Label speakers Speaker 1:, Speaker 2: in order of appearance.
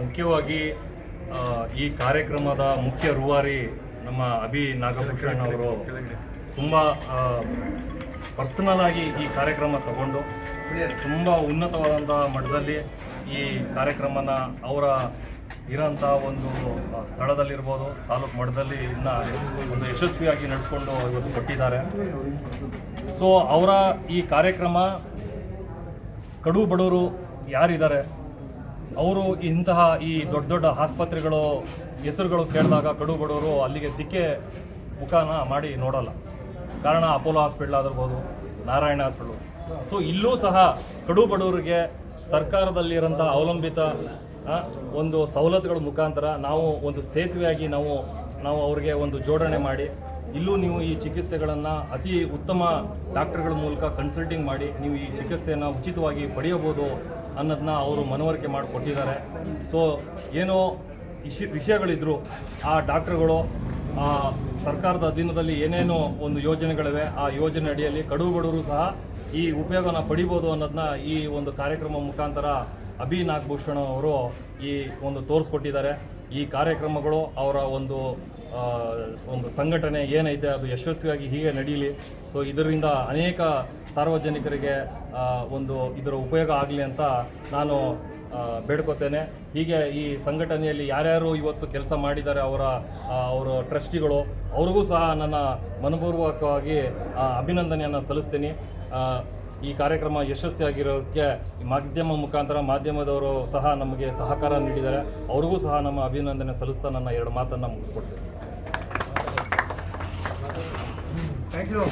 Speaker 1: ಮುಖ್ಯವಾಗಿ ಈ ಕಾರ್ಯಕ್ರಮದ ಮುಖ್ಯ ರೂವಾರಿ ನಮ್ಮ ಅಭಿ ನಾಗಭೂಷಣ್ ಅವರು ತುಂಬ ಪರ್ಸನಲ್ ಆಗಿ ಈ ಕಾರ್ಯಕ್ರಮ ತಗೊಂಡು, ತುಂಬ ಉನ್ನತವಾದಂಥ ಮಟ್ಟದಲ್ಲಿ ಈ ಕಾರ್ಯಕ್ರಮನ ಅವರ ಇರೋಂಥ ಒಂದು ಸ್ಥಳದಲ್ಲಿರ್ಬೋದು, ತಾಲೂಕು ಮಟ್ಟದಲ್ಲಿ ಇನ್ನು ಒಂದು ಯಶಸ್ವಿಯಾಗಿ ನಡೆಸ್ಕೊಂಡು ಇವತ್ತು ಕೊಟ್ಟಿದ್ದಾರೆ. ಸೊ ಅವರ ಈ ಕಾರ್ಯಕ್ರಮ ಕಡು ಬಡವರು ಯಾರಿದ್ದಾರೆ? ಅವರು ಇಂತಹ ಈ ದೊಡ್ಡ ದೊಡ್ಡ ಆಸ್ಪತ್ರೆಗಳು ಹೆಸರುಗಳು ಕೇಳಿದಾಗ ಕಡು ಬಡವರು ಅಲ್ಲಿಗೆ ದಿಕ್ಕೆ ಮುಖಾನ ಮಾಡಿ ನೋಡಲ್ಲ. ಕಾರಣ ಅಪೋಲೋ ಹಾಸ್ಪಿಟ್ಲ್ ಆಗಿರ್ಬೋದು, ನಾರಾಯಣ ಹಾಸ್ಪಿಟ್ಲು. ಸೊ ಇಲ್ಲೂ ಸಹ ಕಡು ಬಡವರಿಗೆ ಸರ್ಕಾರದಲ್ಲಿರೋಂಥ ಅವಲಂಬಿತ ಒಂದು ಸವಲತ್ತುಗಳ ಮುಖಾಂತರ ನಾವು ಒಂದು ಸೇತುವೆಯಾಗಿ ನಾವು ನಾವು ಅವ್ರಿಗೆ ಒಂದು ಜೋಡಣೆ ಮಾಡಿ, ಇಲ್ಲೂ ನೀವು ಈ ಚಿಕಿತ್ಸೆಗಳನ್ನು ಅತಿ ಉತ್ತಮ ಡಾಕ್ಟರ್ಗಳ ಮೂಲಕ ಕನ್ಸಲ್ಟಿಂಗ್ ಮಾಡಿ ನೀವು ಈ ಚಿಕಿತ್ಸೆಯನ್ನು ಉಚಿತವಾಗಿ ಪಡೆಯಬಹುದು ಅನ್ನೋದನ್ನ ಅವರು ಮನವರಿಕೆ ಮಾಡಿಕೊಟ್ಟಿದ್ದಾರೆ. ಸೊ ಏನೋ ಇಶಿ, ವಿಷಯಗಳಿದ್ರು, ಆ ಡಾಕ್ಟ್ರುಗಳು ಸರ್ಕಾರದ ಅಧೀನದಲ್ಲಿ ಏನೇನೋ ಒಂದು ಯೋಜನೆಗಳಿವೆ, ಆ ಯೋಜನೆ ಅಡಿಯಲ್ಲಿ ಕಡು ಬಡವರು ಸಹ ಈ ಉಪಯೋಗನ ಪಡಿಬೋದು ಅನ್ನೋದನ್ನ ಈ ಒಂದು ಕಾರ್ಯಕ್ರಮ ಮುಖಾಂತರ ಅಭಿ ನಾಗಭೂಷಣ ಅವರು ಈ ಒಂದು ತೋರಿಸ್ಕೊಟ್ಟಿದ್ದಾರೆ. ಈ ಕಾರ್ಯಕ್ರಮಗಳು ಅವರ ಒಂದು ಒಂದು ಸಂಘಟನೆ ಏನೈತೆ ಅದು ಯಶಸ್ವಿಯಾಗಿ ಹೀಗೆ ನಡೀಲಿ. ಸೊ ಇದರಿಂದ ಅನೇಕ ಸಾರ್ವಜನಿಕರಿಗೆ ಒಂದು ಇದರ ಉಪಯೋಗ ಆಗಲಿ ಅಂತ ನಾನು ಬೇಡ್ಕೋತೇನೆ. ಹೀಗೆ ಈ ಸಂಘಟನೆಯಲ್ಲಿ ಯಾರ್ಯಾರು ಇವತ್ತು ಕೆಲಸ ಮಾಡಿದ್ದಾರೆ ಅವರ ಅವರ ಟ್ರಸ್ಟಿಗಳು, ಅವ್ರಿಗೂ ಸಹ ನನ್ನ ಮನಪೂರ್ವಕವಾಗಿ ಅಭಿನಂದನೆಯನ್ನು ಸಲ್ಲಿಸ್ತೀನಿ. ಈ ಕಾರ್ಯಕ್ರಮ ಯಶಸ್ವಿಯಾಗಿರೋದಕ್ಕೆ ಮಾಧ್ಯಮ ಮುಖಾಂತರ ಮಾಧ್ಯಮದವರು ಸಹ ನಮಗೆ ಸಹಕಾರ ನೀಡಿದ್ದಾರೆ. ಅವ್ರಿಗೂ ಸಹ ನಮ್ಮ ಅಭಿನಂದನೆ ಸಲ್ಲಿಸ್ತಾ ನನ್ನ ಎರಡು ಮಾತನ್ನು ಮುಗಿಸ್ಕೊಡ್ತೀನಿ.
Speaker 2: Thank you